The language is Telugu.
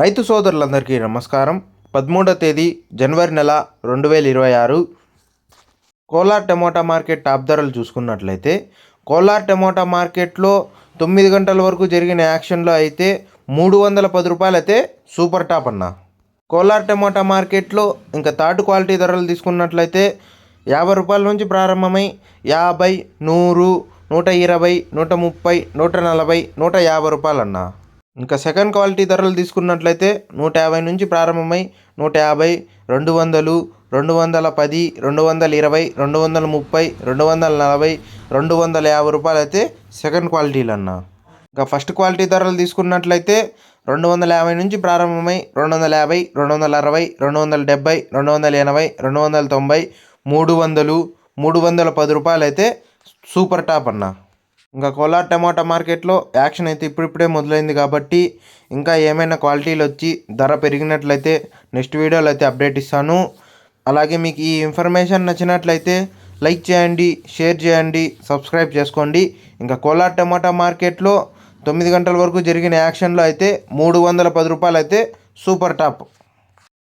రైతు సోదరులందరికీ నమస్కారం. పదమూడవ తేదీ జనవరి నెల రెండు వేల ఇరవై ఆరు. కోలార్ టమోటా మార్కెట్ టాప్ ధరలు చూసుకున్నట్లయితే కోలార్ టమోటా మార్కెట్లో తొమ్మిది గంటల వరకు జరిగిన యాక్షన్లో అయితే మూడు వందల పది రూపాయలు అయితే సూపర్ టాప్ అన్న. కోలార్ టమోటా మార్కెట్లో ఇంకా థర్డ్ క్వాలిటీ ధరలు తీసుకున్నట్లయితే యాభై రూపాయల నుంచి ప్రారంభమై యాభై నూరు నూట ఇరవై నూట ముప్పై నూట నలభై నూట యాభై రూపాయలు అన్నా ఇంకా సెకండ్ క్వాలిటీ ధరలు తీసుకున్నట్లయితే నూట యాభై నుంచి ప్రారంభమై నూట యాభై రెండు వందలు రెండు వందల పది రెండు వందల ఇరవై రెండు వందల ముప్పై రెండు వందల నలభై రెండు వందల యాభై రూపాయలు అయితే సెకండ్ క్వాలిటీలు అన్న ఇంకా ఫస్ట్ క్వాలిటీ ధరలు తీసుకున్నట్లయితే రెండు వందల యాభై నుంచి ప్రారంభమై రెండు వందల యాభై రెండు వందల అరవై రెండు వందల డెబ్బై రెండు వందల ఎనభై రెండు వందల తొంభై మూడు వందలు మూడు వందల పది రూపాయలు అయితే సూపర్ టాప్ అన్న ఇంకా కోలార్ టమాటా మార్కెట్లో యాక్షన్ అయితే ఇప్పుడిప్పుడే మొదలైంది కాబట్టి ఇంకా ఏమైనా క్వాలిటీలు వచ్చి ధర పెరిగినట్లయితే నెక్స్ట్ వీడియోలో అయితే అప్డేట్ ఇస్తాను. అలాగే మీకు ఈ ఇన్ఫర్మేషన్ నచ్చినట్లయితే లైక్ చేయండి షేర్ చేయండి సబ్స్క్రైబ్ చేసుకోండి. ఇంకా కోలార్ టమాటా మార్కెట్లో తొమ్మిది గంటల వరకు జరిగిన యాక్షన్లో అయితే మూడు వందల పది రూపాయలు అయితే సూపర్ టాప్.